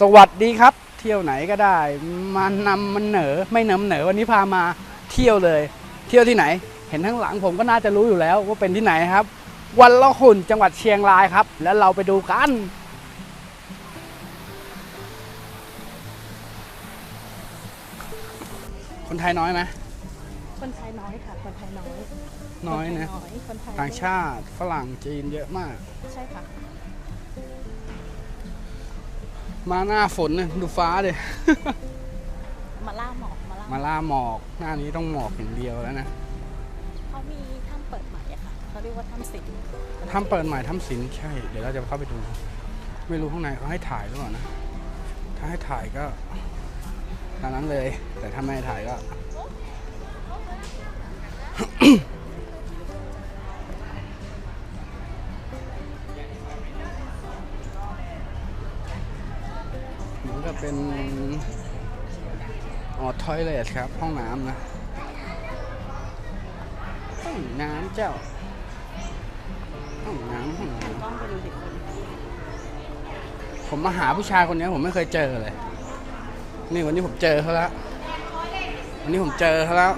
สวัสดีครับ เที่ยวไหนก็ได้มานำมันเหนอไม่นำเหนอวันนี้พามาเที่ยวเลย เที่ยวที่ไหน เห็นทั้างหลังผมก็น่าจะรู้อยู่แล้วว่าเป็นที่ไหนครับ วันละหุ่นจังหวัดเชียงรายครับ แล้วเราไปดูกันคนไทยน้อยไหมคนไทยน้อยค่ะ คนไทยน้อยน้อยนะคไทน้อยคนไทยต่างชาติฝรั่งจีนเยอะมาก ใช่ค่ะ มาหน้าฝนน่ะดูฟ้าดิมาล่าหมอกมาล่ามาล่าหมอก หน้านี้ต้องหมอกอย่างเดียวแล้วนะเขามีถ้ำเปิดใหม่อะค่ะเขาเรียกว่าถ้ำสิงห์ทำเปิดใหม่ทำสินใช่ เดี๋ยวเราจะเข้าไปดู ไม่รู้ข้างในเขาให้ถ่ายหรือเปล่านะ ถ้าให้ถ่ายก็ตามนั้นเลย แต่ถ้าไม่ให้ถ่ายก็ นกับเป็นอ๋อทอยเลทครับ ห้องน้ำนะห้องน้ำเจ้า ห้องน้ำห้องน้ำผมมาหาผู้ชายคนนี้ผมไม่เคยเจอเลย นี่วันนี้ผมเจอเขาแล้ววันนี้ผมเจอเขาแล้ว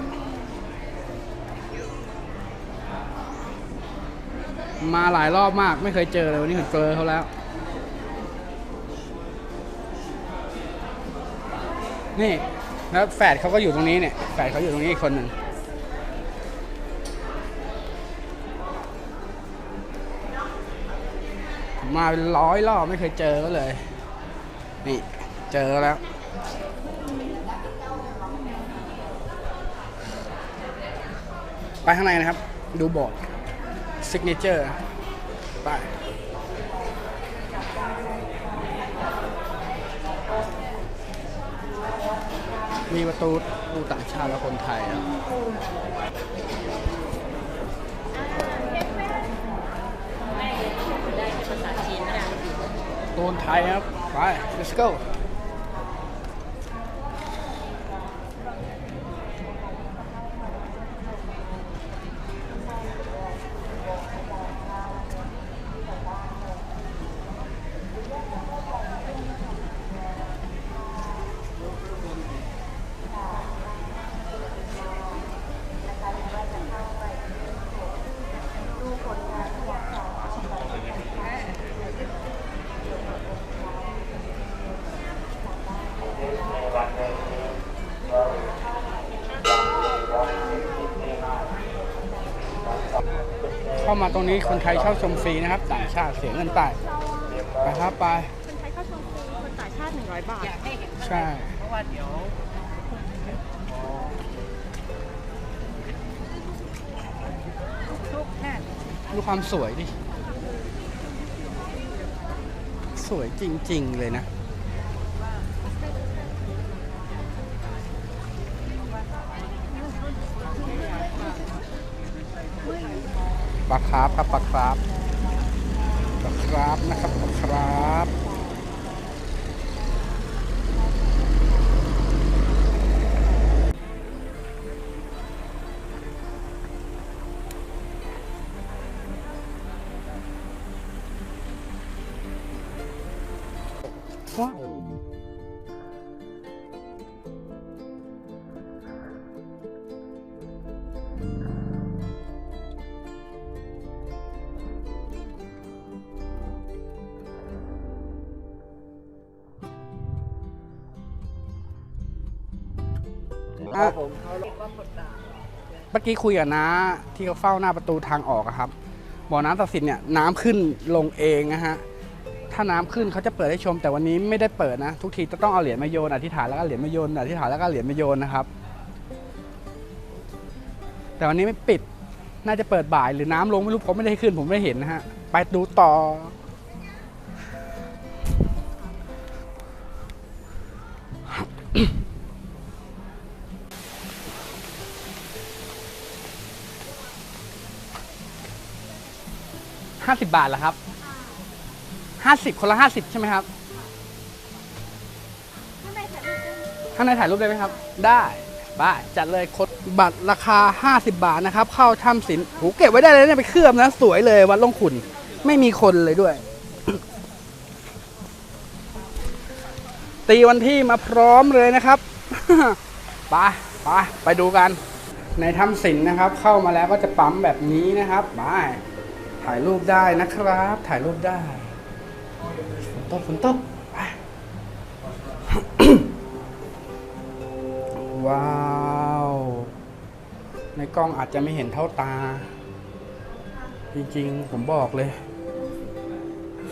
มาหลายรอบมากไม่เคยเจอเลยวันนี้ผมเจอเขาแล้ว นี่แล้วแฝดเขาก็อยู่ตรงนี้เนี่ยแฝดเขาอยู่ตรงนี้อีกคนหนึ่งมาเป็นร้อยรอบไม่เคยเจอก็เลย นี่เจอแล้ว ไปข้างในนะครับ ดูบอร์ด signature ไป มีประตูดูต่างชาติและคนไทยอะได้ภาษาจีนไม่ได้โดนไทยครับ ไป let's go เข้ามาตรงนี้คนไทยเข้าชมฟรีนะครับ ต่างชาติเสียเงินไปไปครับไปคนไทยเข้าชมฟรีคนต่างชาติ 100 บาท ใช่เพราะว่าเดี๋ยวทุกแน่ดูความสวยดิ สวยจริง ๆ เลยนะ คราฟครับปลาคราฟปลาคราฟนะครับปลาคราฟ คเมื่อกี้คุยกับน้าที่เขาเฝ้าหน้าประตูทางออกครับบ่อน้ำตักดิ์สิทธิ์เนี่ยน้ำขึ้นลงเองนะฮะถ้าน้ำขึ้นเขาจะเปิดให้ชม แต่วันนี้ไม่ได้เปิดนะ ทุกทีจะต้องเอาเหรียญมาโยนอธิษฐานแล้วก็เหรียญมาโยนอธิษฐานแล้วก็เหรียญมาโยนนะครับ แต่วันนี้ไม่ปิดน่าจะเปิดบ่ายหรือน้ำลงไม่รู้ผมไม่ได้ขึ้นผมไม่เห็นนะฮะไปดูต่อ 50 บาทเหรอครับ50 คนละ 50 ใช่ไหมครับ ข้างในถ่ายรูปได้ไหมข้รูปได้ไครับ ได้บ้าจัดเลยคดบัตรราคา 50 บาทนะครับ เข้าถ้ำศิลป์โหเก็บไว้ได้เลยเนี่ยไปเคลือบนะ สวยเลยวัดล่องขุน ไม่มีคนเลยด้วย ตีวันที่มาพร้อมเลยนะครับ ไปไปไปดูกัน ในถ้ำศิลป์นะครับ เข้ามาแล้วก็จะปั๊มแบบนี้นะครับไป ถ่ายรูปได้นะครับ ถ่ายรูปได้ฝนตกฝนตกว้าว ในกล้องอาจจะไม่เห็นเท่าตา จริงๆ ผมบอกเลย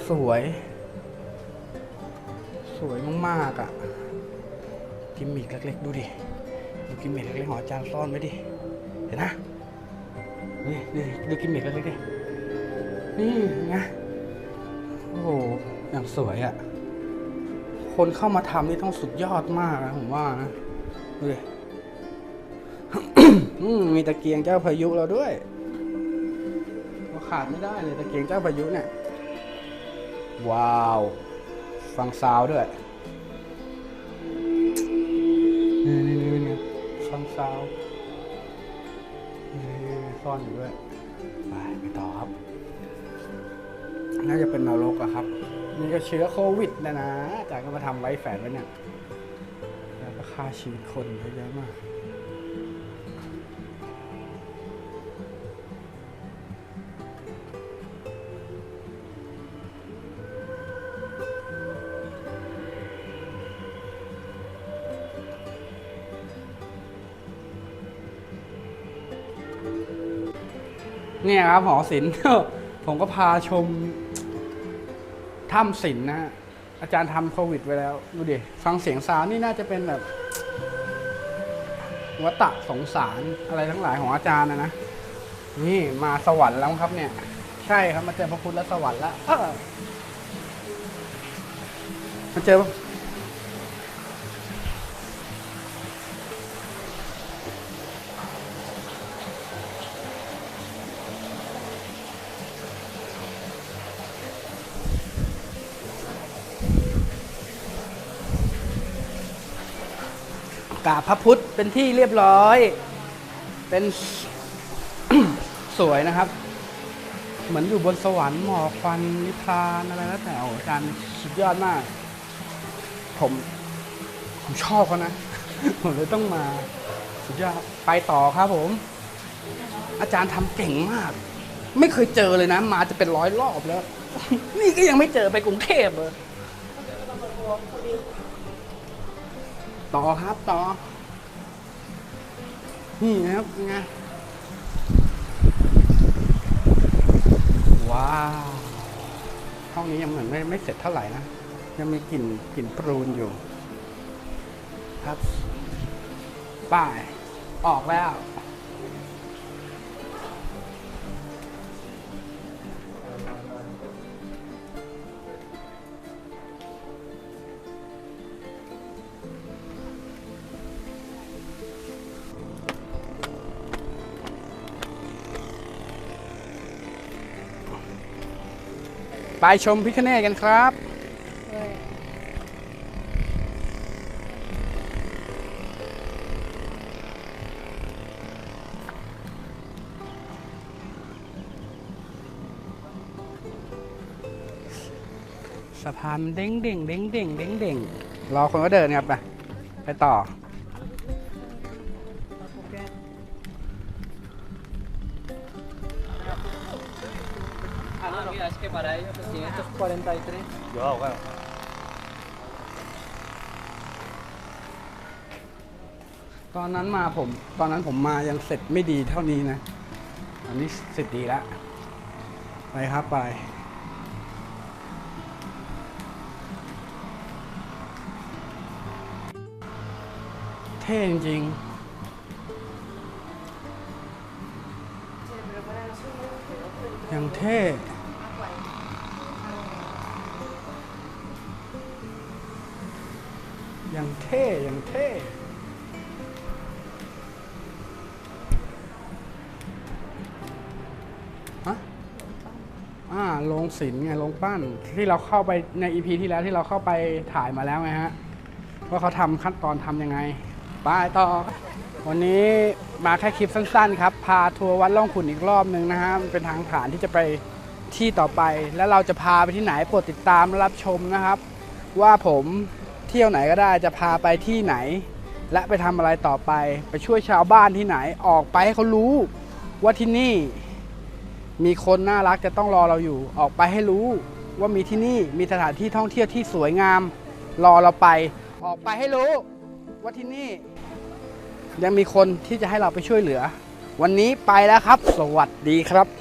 สวย สวยมากๆอะ กิมมิกเล็ก ๆ ดูดิดูกิมมิกเล็กๆของอจารย์ซ่อนไว้ดิ เห็นนะนี่นี่ดูกิมมิกเล็กๆดิ นี่ไงโอ้โหอย่างสวยอะ คนเข้ามาทำนี่ต้องสุดยอดมากนะผมว่านะดูดิมีตะเกียงเจ้าพายุเราด้วยขาดไม่ได้เลยตะเกียงเจ้าพายุเนี่ย ว้าว ฟังซาวด้วยนี่นี่นี่นี่ฟังซาวนี่ซ่อนอยู่ด้วย ไปไปต่อครับ น่าจะเป็นนรกอะครับ นี่ก็เชื้อโควิดนะนะอาจารย์ก็มาทำไว้แฝดไว้เนี่ย แล้วก็ฆ่าชีวิตคนเยอะมากเนี่ยครับหอศิลป์ ผมก็พาชมถ้ำศิลป์นะฮะอาจารย์ทำโควิดไว้แล้ว ดูดิ ฟังเสียงซาวนี่น่าจะเป็นแบบวัตตะสงสารอะไรทั้งหลายของอาจารย์นะนะ นี่มาสวรรค์แล้วครับเนี่ย ใช่ครับมาเจอพระพุทธและสวรรค์แล้วมาเจอ ราบพระพุทธเป็นที่เรียบร้อย เป็นสวยนะครับ เหมือนอยู่บนสวรรค์หมอกควันนิพพานอะไรแล้วแต่โอ้อาจารย์สุดยอดมาก ผมผมชอบเขานะ ผมเลยต้องมาสุดยอดไปต่อครับผม อาจารย์ทำเก่งมาก ไม่เคยเจอเลยนะ มาจะเป็นร้อยรอบแล้ว นี่ก็ยังไม่เจอไปกรุงเทพเลย ต่อครับต่อ นี่นะครับไงว้าวห้องนี้ยังเหมือนไม่ไม่เสร็จเท่าไหร่นะ ยังมีกลิ่นกลิ่นปรูนอยู่ ครับ ป้าย ออกแล้ว ไปชมพิคเนตกันครับ สะพานมันเด้งเด้งเด้งเด้งเด้งเด้งรอคนก็เดินครับไปไปต่อ acho que para ellos es 543. Yo, bueno. ตอนนั้นมาผม ตอนนั้นผมมายังเสร็จไม่ดีเท่านี้นะ อันนี้เสร็จดีแล้วไปครับไปเท่จริงๆยังเท่ อยังเท่ยังเท่ฮะอ่าโรงศิลป์ไงโรงปั้นที่เราเข้าไปในอีพีที่แล้วที่เราเข้าไปถ่ายมาแล้วไงฮะว่าเขาทำขั้นตอนทำยังไงไปต่อ วันนี้มาแค่คลิปสั้นๆ ครับ พาทัวร์วัดล่องขุนอีกรอบหนึ่งนะฮะเป็นทางผ่านที่จะไปที่ต่อไป แล้วเราจะพาไปที่ไหนโปรดติดตามและรับชมนะครับ ว่าผม เที่ยวไหนก็ได้จะพาไปที่ไหน และไปทำอะไรต่อไป ไปช่วยชาวบ้านที่ไหนออกไปให้เขารู้ว่าที่นี่ มีคนน่ารักจะต้องรอเราอยู่ ออกไปให้รู้ว่ามีที่นี่มีสถานที่ท่องเที่ยวที่สวยงาม รอเราไป ออกไปให้รู้ ว่าที่นี่ ยังมีคนที่จะให้เราไปช่วยเหลือ วันนี้ไปแล้วครับ สวัสดีครับ